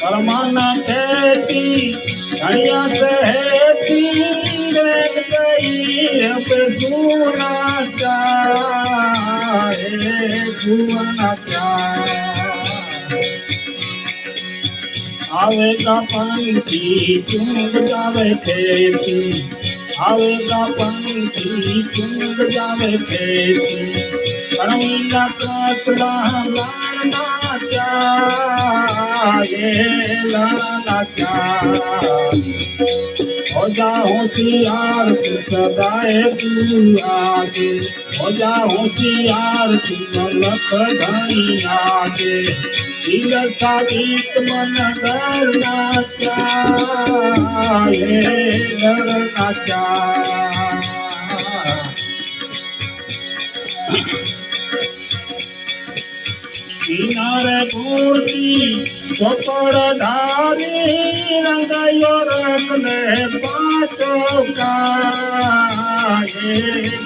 પરમાના ખેતી ઘડિયા સહેતી ગઈ ચાહે સુના ચાહે આવે કા પંખી ચૂંદ જાવે ખેતી. આવે કા પંખી ચૂંદ જાવે ખેતી કરમીના કાતલા ચા એ લાલા ચાહે हो जा होशियार तू सदाए तू आगे हो जा होशियार तू लख धनी आगे दिल का गीत मन करना चाहे करना चाहे চিনার মূর্তি চপর ধারি রঙ্গায় রাখলে পাচকায়ে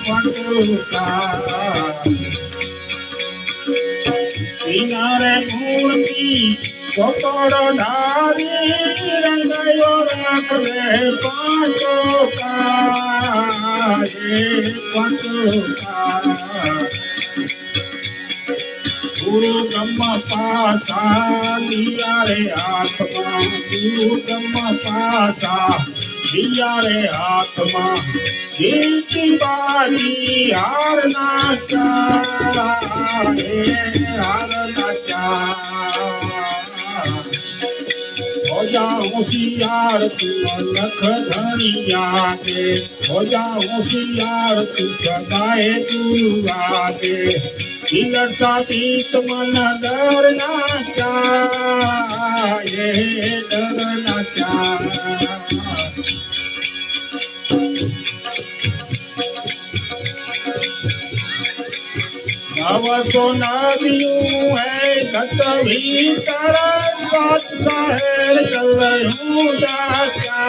পাচকা চিনার মূর্তি চপর ধারি রঙ্গায় রাখলে পাচকায়ে ગુરુ બ્રહ્મ પાસા દિયા રે હાથમાં ગુરુ બ્રહ્મ પાસા દિયા રે હાથમાં જીતી બાજી હાર ના ચાહે ઓજા હોશિયાર તું અલખ ધણિયા કે ઓજા હોશિયાર તું સદાય તું આગે ઇલરતા પીત મન ડર ના ચાએ ડર ના ચા Thank you. नव तो नदियों है गत भीतर बात शहर चल उदासा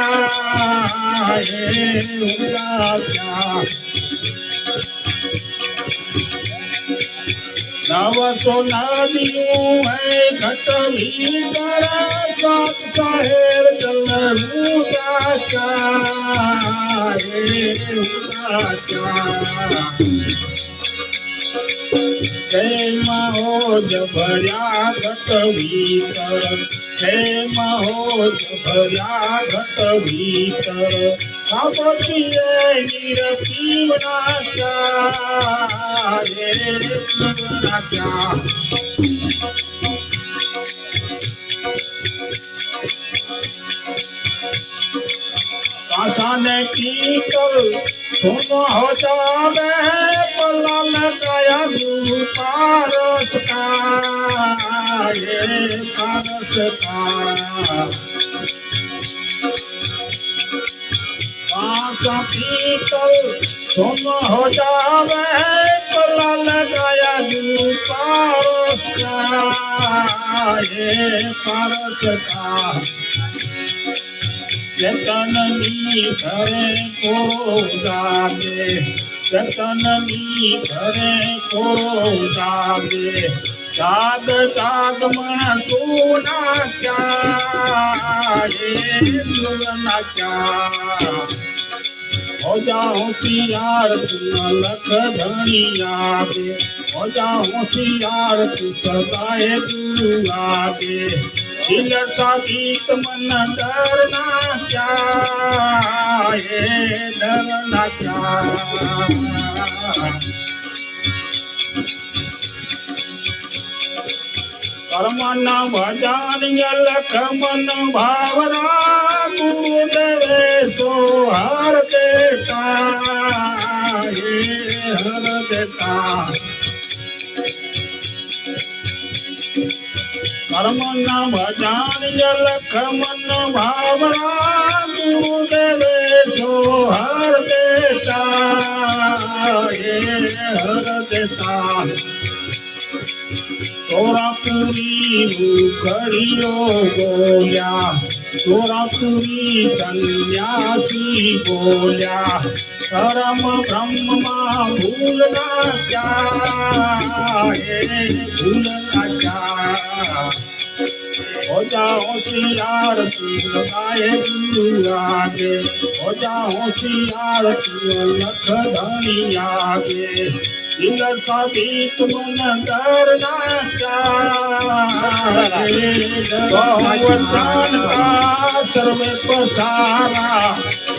है उदासा नव तो नदियों है गत भीतर હોજ ભર્યા ઘટ ભીતર પ્રેમમાં હોજ ભર્યા ઘટ ભીતર કાપતીએ નિરપીવના ચાહે પીવના ચાહ में कीकल तुम हो जावे पलल गया पारस का ये पारस का पीतल तुम हो जावे पलल गया पारस का ये पारस का જતનની ઘરે કોરો ગાવે જતનની ઘરે કોરો ગાવે જાગ જાગમાં સોના ચાહે સુરના ચાહ हो जा होशियार तू लख धनी आगे हो जा होशियार तू सदाए तू आगे ખીલતા ગીત મન ડરના ક્યા હે ડરના ક્યા કર્મન ભજન લખમન ભાવરા કર્મન ભજાન લખ મન ભાવના ગુરુદેવે છો હર દેતા હર દેતા તોરાપુરી મુકરીઓ બોલ્યા તોરાપુરી સંન્યાસી બોલ્યા કરમ બ્રહ્મમાં ભૂલ ના ચાહે ભૂલ ના ચા ઓજા હોશિયાર ગાય ગુરુ આગે ઓજા હોશિયાર લખ तू लख धनी आगे दिल का बीत मन करना चाहे बहुवचन का सर्वे पसारा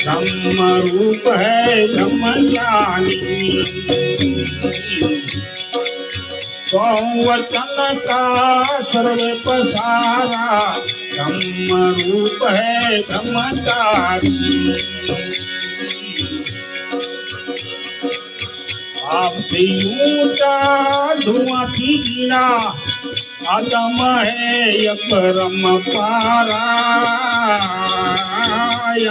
ब्रह्म रूप है ब्रह्म ज्ञानी बहुवचन का सर्वे पसारा ब्रह्म रूप है ब्रह्मचारी आपથી ઊંચા ધુઆથી જીના આદમ હે યકરમ પારા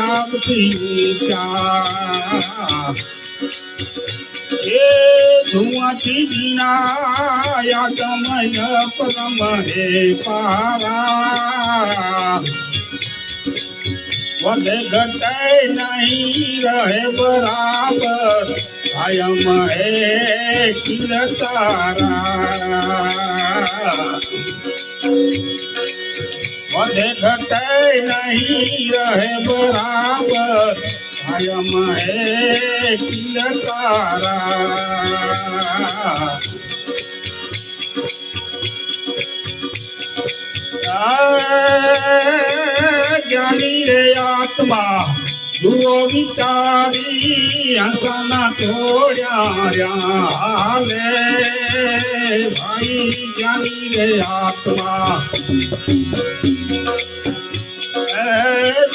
આપથી ઊંચા એ ધુઆથી જીના આદમ હે પારા. વધે ઘટે નહીં રહે બરાબર. કાયમ હે કિલ તારા વધે ઘટે નહીં રહે બરાબર. કાયમ હે કિલ તારા આત્મા. જુઓ વિચારી હસના તોડ્યા રે ભાઈ જ્ઞાની રે આત્મા.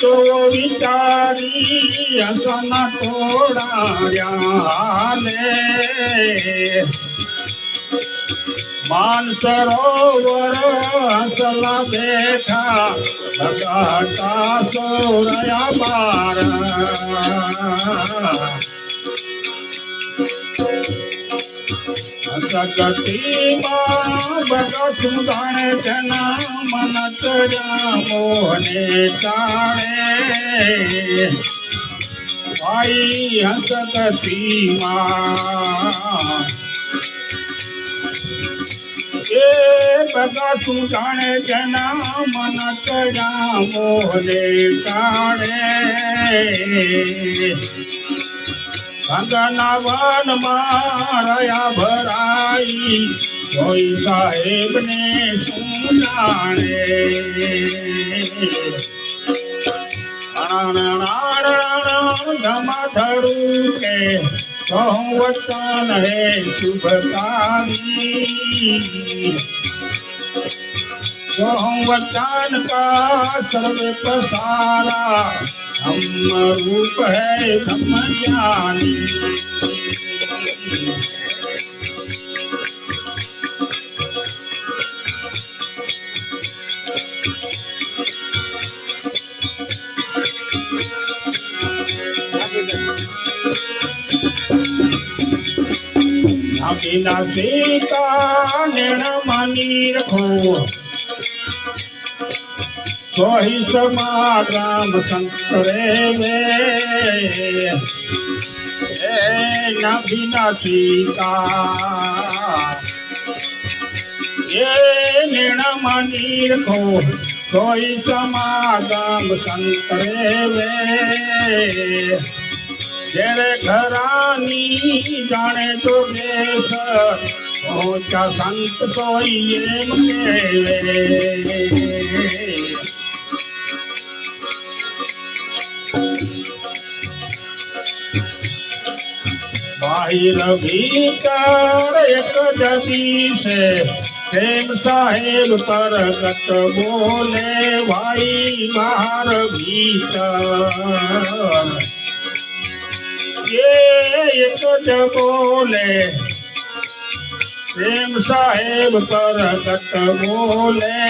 તો વિચારી હસના તોડાયા લે માન સરોવર હસલા બેઠા લગાતા સોરયા બાર સગતીમાં બગત સુધાણે જના મન કર્યા મોને ચાણે ભાઈ હસકતીમાં એ બધા તું જાણે જના મન ચડા મોહને કાણે ગંગના વનમાં રહ્યા ભરાઈ, કોઈ સાહેબ ને શું જાણે? ધમાધરું કે વચન હે શુભકારી વચન કા સર્વે પસારા ધમ્મ રૂપ હૈ ધમ્મ જ્ઞાની સીતા નેણા માની રખો સોહી સમાગમ સંતરે વે એ નભિના સીતા. એ માની રખો સોહી સમાગમ સંતરે વે જેરે ઘરાની જાણે તો દેશ પહોંચા સંત સોઈ એમ બાહિર ભીતર એક જતી છે પ્રેમ સાહેબ પરગટ બોલે ભાઈ બહાર એક જ બોલે, પ્રેમ સાહેબ તરકટ બોલે.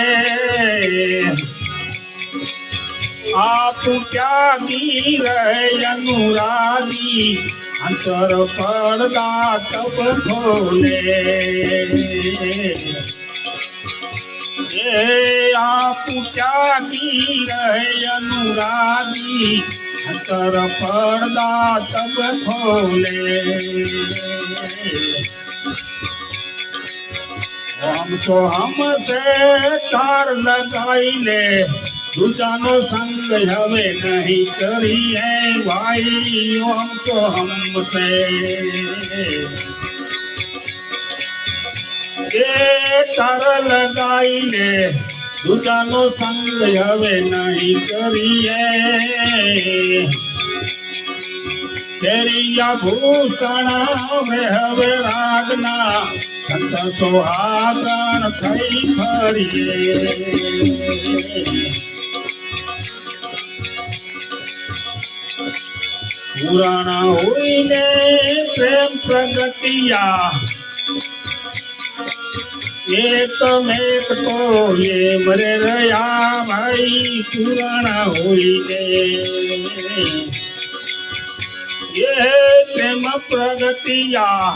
આપ ત્યાગી રહે અનુરાગી, અંતર પડદા તબ ખોલે. પૂછાતી રહે અનુરાગી, અસર પડદા તબ ખોલે. હમ તો હમ સે તાર લગાઈ લે દુજાનો સંગ હવે નહીં કરી હે ભાઈ હમ તો હમ છે તારા લગાઈને દુજાનો સંગ હવે નહીં કરીએ. તેરિયા ભૂષણ હવે હવે રાગના સોહાગણ થઈ ફરીએ. પુરાણા હોઈને પ્રેમ પ્રગતિયા એક મેક તો એ મરે રહ્યા ભાઈ, પુરાણા હોય એ પ્રેમ પ્રગતિયા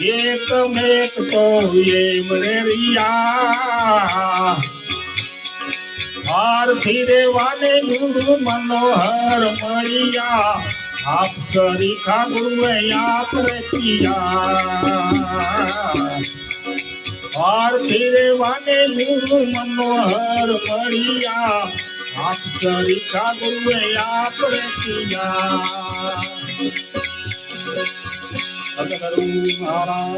એક મેક તો એ મરે રહ્યા. આરથી રેવાને ગુરુ મનોહર મળ્યા. આપ કરી ખાગુએ આપ રચિયા આરથી વાને ગુરુ મનોહર મળ્યા આપ કરી ખાગુએ આપ રચિયા અગર મહારાજ.